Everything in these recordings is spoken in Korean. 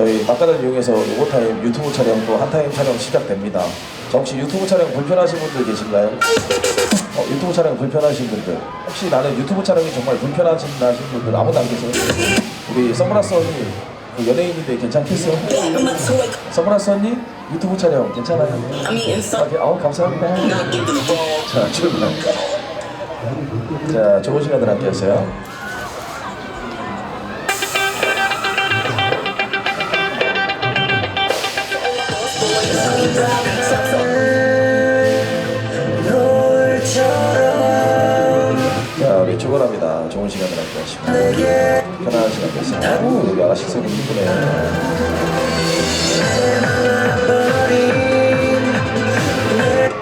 저희 막간을 이용해서 로보타임 유튜브 촬영 또 한타임 촬영 시작됩니다. 자, 혹시 유튜브 촬영 불편하신 분들 계신가요? 어, 유튜브 촬영 불편하신 분들 혹시 나는 유튜브 촬영이 정말 불편하신 하신 분들 아무도 안 계세요? 우리 선글라스 언니 그 연예인인데 괜찮겠어요? 선글라스 언니 유튜브 촬영 괜찮아요? 아, 네, 어, 감사합니다. 자, 출발. 자, 좋은 시간들 함께 하세요. 자, 우리 출발합니다. 좋은 시간들 함께 하시고. 편안한 시간 되세요. 오, 여기 아가씨 소리 이쁘네.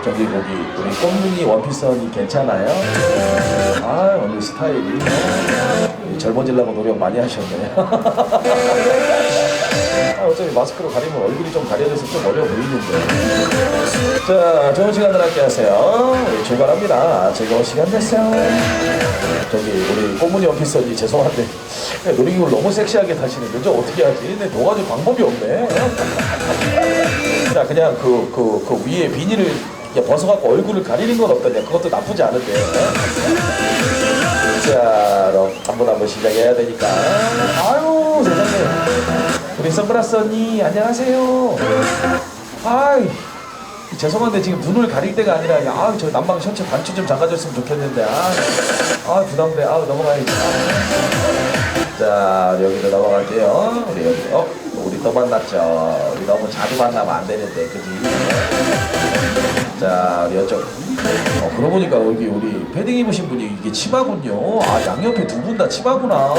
저기 거기 우리 꽃무늬 원피스 언니 괜찮아요? 아 오늘 스타일이 어, 젊어지려고 노력 많이 하셨네. 아, 어차피 마스크로 가리면 얼굴이 좀 가려져서 좀 어려 보이는데. 자, 좋은 시간들 함께 하세요. 우리 출발합니다. 즐거운 시간 됐어요. 저기 우리 원피스 언니 죄송한데 놀이기구를 너무 섹시하게 타시는데 저 어떻게 하지? 근데 놓아줄 방법이 없네. 자 그냥 그 그 그 위에 비닐을 벗어갖고 얼굴을 가리는 건 어떠냐? 그것도 나쁘지 않은데. 자, 그럼 한번한번 시작해야 되니까. 아유 세상에. 우리 선글라스 언니 안녕하세요. 아이. 죄송한데 지금 눈을 가릴 때가 아니라 아저 난방 셔츠 반쯤 좀 잠가줬으면 좋겠는데 아, 아 부담돼 아 넘어가야지 아. 자 여기로 넘어갈게요 우리 여기 어 우리 또 만났죠 우리 너무 자주 만나면 안 되는데 그지 자 우리 이쪽 어 그러고 보니까 여기 우리 패딩 입으신 분이 이게 치마군요. 아 양옆에 두 분 다 치마구나.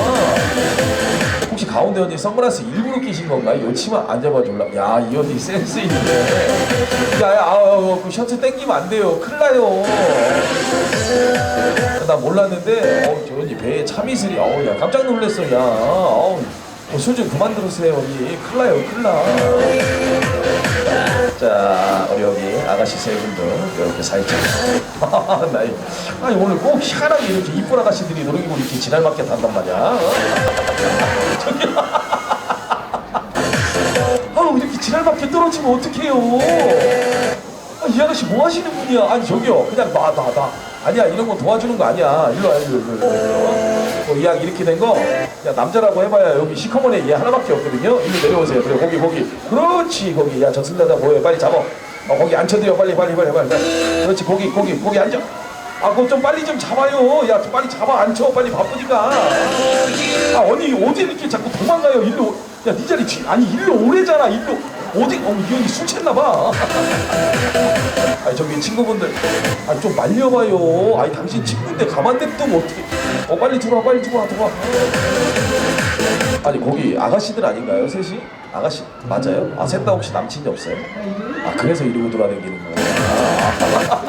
혹시 가운데 언니 선글라스 일부러 끼신 건가요? 요 치마 안 잡아줄라. 야 이 언니 센스 있네 야야 아우 그 셔츠 땡기면 안 돼요. 큰일 나요. 나 몰랐는데 어, 저 언니 배에 참이슬이 어우 야 깜짝 놀랐어 야. 어우 술 좀 그만 들으세요. 언니 큰일 나요 큰일 나자 우리 여기 아가씨 세 분도 이렇게 살짝 나 이- 아니 오늘 꼭 희한하게 이렇게 이쁜 아가씨들이 놀이기구 이렇게 지랄맞게 탄단 말이야. 어? 저기 아우 이렇게 지랄맞게 떨어지면 어떡해요? 아, 이 아가씨 뭐 하시는 분이야? 아니 저기요. 그냥 나 나 나 아니야 이런 거 도와주는 거 아니야. 일로 와 일로 일로 일로. 어, 이왕 이렇게 된거 야 남자라고 해봐야 여기 시커먼에 얘 하나밖에 없거든요. 일로 내려오세요. 그래 거기 거기. 그렇지 거기. 야 저승자다 뭐해. 빨리 잡아. 어 거기 앉혀드려 빨리 빨리 빨리 빨리. 그렇지 거기 거기 거기 앉아. 아 그거 좀 빨리 좀 잡아요. 야좀 빨리 잡아. 앉혀 빨리 바쁘니까. 아 언니 어디 이렇게 자꾸 도망가요? 일로 야네 자리 뒤 아니 일로 오래잖아 일로. 어디 어이 언니 술 취했나봐. 아니 저기 친구분들. 아 좀 말려봐요. 아니 당신 친구인데 가만 냅두면 어떻게 어 빨리 들어와 빨리 들어와 들어와. 아니 거기 아가씨들 아닌가요 셋이? 아가씨 맞아요? 아 셋 다 혹시 남친이 없어요? 아 그래서 이러고 돌아다니는 거야 아,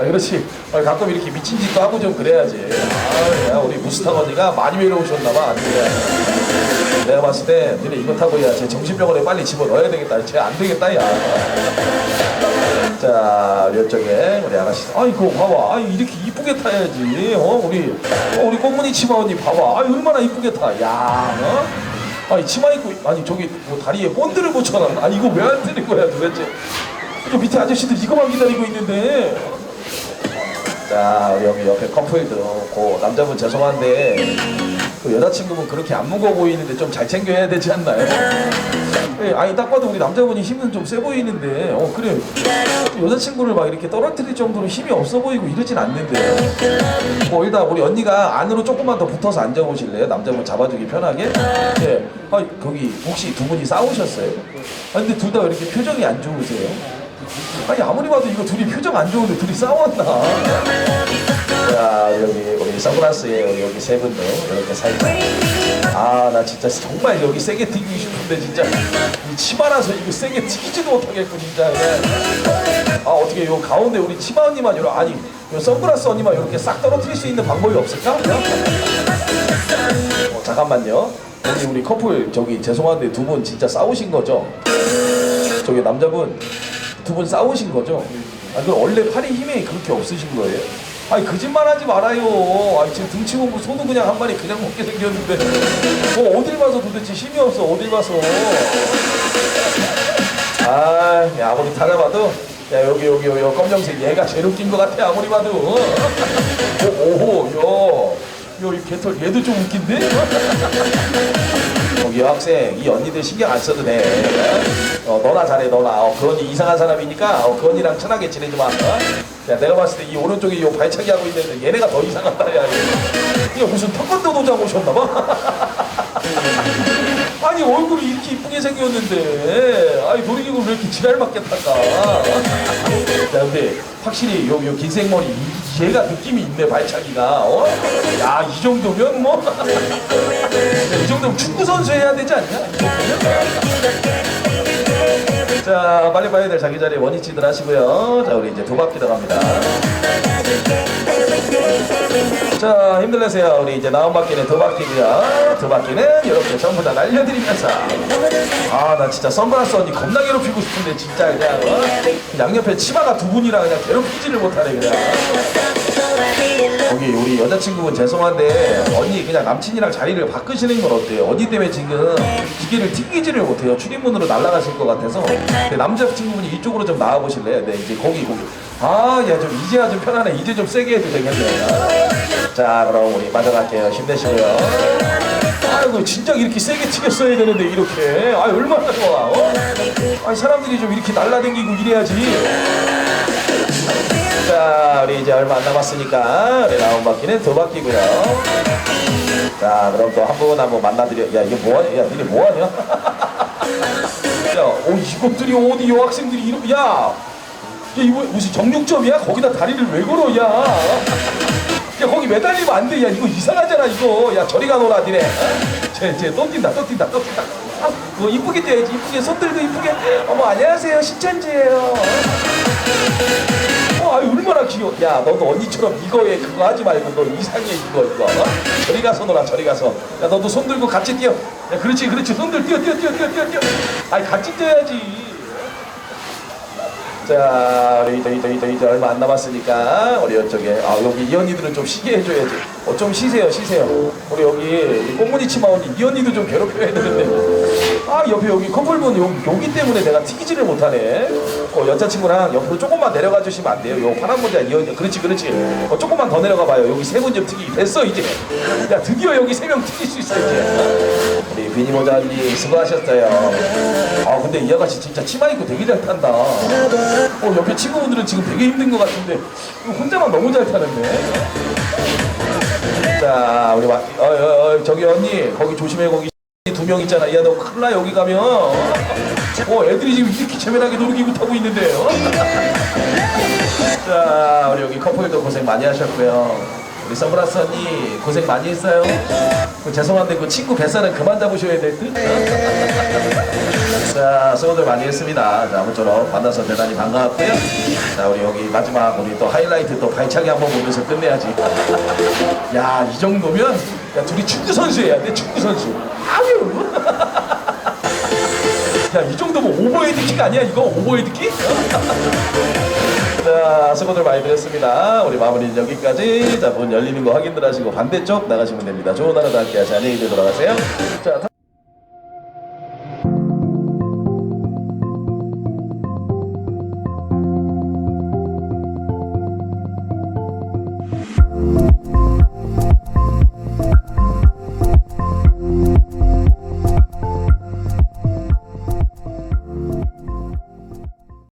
아 그렇지. 아, 가끔 이렇게 미친 짓도 하고 좀 그래야지. 아 야, 우리 무스타 언니가 많이 외로우셨나봐 아니면 내가 봤을 때 너네 이거 타고 야 쟤 정신병원에 빨리 집어넣어야 되겠다 쟤 안 되겠다 야 자, 이쪽에 우리 아가씨. 아이, 그거 봐봐. 아이, 이렇게 이쁘게 타야지. 어, 우리, 어, 우리 꽃무늬 치마 언니 봐봐. 아이, 얼마나 이쁘게 타. 야, 어? 아니, 치마 입고, 아니, 저기, 뭐, 다리에 본드를 붙여놨나? 아니, 이거 왜 안 되는 거야, 도대체? 이거 밑에 아저씨들 이거만 기다리고 있는데. 자, 여기 옆에 커플도, 고, 남자분 죄송한데, 그 여자친구분 그렇게 안 무거워 보이는데 좀 잘 챙겨야 되지 않나요? 예, 아니 딱 봐도 우리 남자분이 힘은 좀 세 보이는데 어 그래 여자친구를 막 이렇게 떨어뜨릴 정도로 힘이 없어 보이고 이러진 않는데 뭐 일단 우리 언니가 안으로 조금만 더 붙어서 앉아보실래요? 남자분 잡아주기 편하게 예. 아 거기 혹시 두 분이 싸우셨어요? 아 근데 둘다왜 이렇게 표정이 안 좋으세요? 아니 아무리 봐도 이거 둘이 표정 안 좋은데 둘이 싸웠나? 자 여기 우리 선글라스에 여기 세 분도 이렇게 살짝 아나 진짜 정말 여기 세게 튀기고 싶은데 진짜 이 치마라서 이거 세게 튀기지도 못하겠고 진짜 예. 아 어떻게 요 가운데 우리 치마 언니만 이러 아니 요 선글라스 언니만 이렇게 싹 떨어뜨릴 수 있는 방법이 없을까? 어, 잠깐만요 우리 우리 커플 저기 죄송한데 두 분 진짜 싸우신 거죠? 저기 남자분 두 분 싸우신 거죠? 아, 그 원래 팔이 힘이 그렇게 없으신 거예요? 아니 거짓말하지 말아요. 아니 지금 등치 보고 소도 그냥 한 마리 그냥 먹게 생겼는데 뭐 어딜 봐서 도대체 힘이 없어 어딜 봐서. 아, 야, 아무리 찾아봐도 야 여기 여기 여기 검정색 얘가 제일 웃긴 것 같아 아무리 봐도. 오, 오호, 야, 야이 개털 얘도 좀 웃긴데? 거기 학생 이 언니들 신경 안 써도 돼. 어, 너나 잘해 너나. 어, 그 언니 이상한 사람이니까 어, 그 언니랑 친하게 지내지 마. 어? 야 내가 봤을 때 이 오른쪽에 이 발차기 하고 있는데 얘네가 더 이상하다 야. 이게 무슨 태권도 도장 오셨나 봐. 아니 얼굴이 이렇게 이쁘게 생겼는데 아니 놀이기구 왜 이렇게 지랄 탈까? 야 근데 확실히 요, 요 긴생머리 이- 얘가 느낌이 있네 발차기가 어? 야이 정도면 뭐 이 정도면 축구 선수 해야 되지 않냐? 자 빨리 봐야 될 자기 자리에 원위치들 하시고요. 자 우리 이제 두 바퀴 들어갑니다. 자 힘들내세요. 우리 이제 나온 바퀴는 두 바퀴고요. 두 바퀴는 이렇게 전부 다 날려드리면서 아 나 진짜 선글라스 언니 겁나 괴롭히고 싶은데 진짜 그냥 어? 양옆에 치마가 두 분이라 그냥 괴롭히지를 못하네 그냥. 거기 우리 여자친구분 죄송한데 언니 그냥 남친이랑 자리를 바꾸시는 건 어때요? 언니 때문에 지금 기계를 튕기지를 못해요. 출입문으로 날아가실 것 같아서 네, 남자친구분이 이쪽으로 좀 나와보실래요? 네 이제 거기 거기 아야 좀 이제야 좀 편하네 이제 좀 세게 해도 되겠네요. 자 그럼 우리 맞아갈게요. 힘내시고요. 아이고 진짜 이렇게 세게 튀겼어야 되는데 이렇게 아 얼마나 좋아 어? 아니 사람들이 좀 이렇게 날라다니고 이래야지 자, 우리 이제 얼마 안 남았으니까 우리 나온 바퀴는 두 바퀴고요. 자, 그럼 또 한 분 한 분 만나드려. 야, 이게 뭐하냐? 야, 니네 뭐하냐? 야, 어, 이것들이 어디 여학생들이 이러? 야, 야, 이거 무슨 정육점이야? 거기다 다리를 왜 걸어? 야, 야, 거기 매달리면 안 돼. 야, 이거 이상하잖아, 이거. 야, 저리 가노라, 니네. 쟤, 쟤, 또 뛴다, 또 뛴다, 또 뛴다. 아, 뭐 이쁘게 뛰어야지, 이쁘게 손 들고 이쁘게. 어머, 안녕하세요, 신천지예요. 얼마나 귀여워. 야, 너도 언니처럼 이거에 그거 하지 말고 너 이상해 이거 이거. 어? 저리 가서 놀아, 저리 가서. 야, 너도 손 들고 같이 뛰어. 야, 그렇지, 그렇지. 손들 뛰어, 뛰어, 뛰어, 뛰어, 뛰어, 뛰어. 아니 같이 뛰어야지. 자, 우리 이제 이제 이제 이제 얼마 안 남았으니까 우리 이쪽에 아 여기 이 언니들은 좀 쉬게 해줘야지. 어 좀 쉬세요, 쉬세요. 우리 여기 이 꽃무늬 치마 언니 이 언니도 좀 괴롭혀야 되는데. 아 옆에 여기 커플분 여기, 여기 때문에 내가 튀기지를 못하네. 어 여자친구랑 옆으로 조금만 내려가 주시면 안 돼요. 요 파란 모자 이 언니 그렇지 그렇지. 어 조금만 더 내려가 봐요. 여기 세 분 좀 튀기 됐어 이제. 야 드디어 여기 세 명 튀길 수 있어 이제. 우리 비니 모자 언니 수고하셨어요. 아 근데 이 아가씨 진짜 치마 입고 되게 잘 탄다. 어 옆에 친구분들은 지금 되게 힘든 것 같은데 혼자만 너무 잘 타는데. 자 우리 와, 어, 어, 어, 저기 언니 거기 조심해 거기 두 명 있잖아. 야 너 큰일 나 여기 가면. 어 애들이 지금 이렇게 재미나게 놀이기구 타고 있는데요. 자 우리 여기 커플도 고생 많이 하셨고요. 우리 선글라스 언니 고생 많이 했어요. 그 죄송한데 그 친구 뱃살은 그만 잡으셔야 될 듯. 자, 수고들 많이 했습니다. 자, 아무쪼록 만나서 대단히 반가웠고요. 자, 우리 여기 마지막 우리 또 하이라이트 또 발차기 한번 보면서 끝내야지. 야, 이 정도면 야, 둘이 축구 선수 해야 돼, 축구 선수. 야, 이 정도면 오버헤드 킥 아니야, 이거? 오버헤드 킥? 자, 수고들 많이 드렸습니다. 우리 마무리는 여기까지. 자, 문 열리는 거 확인들 하시고 반대쪽 나가시면 됩니다. 좋은 하루 다 함께 하시 안녕히 들어가세요. 자,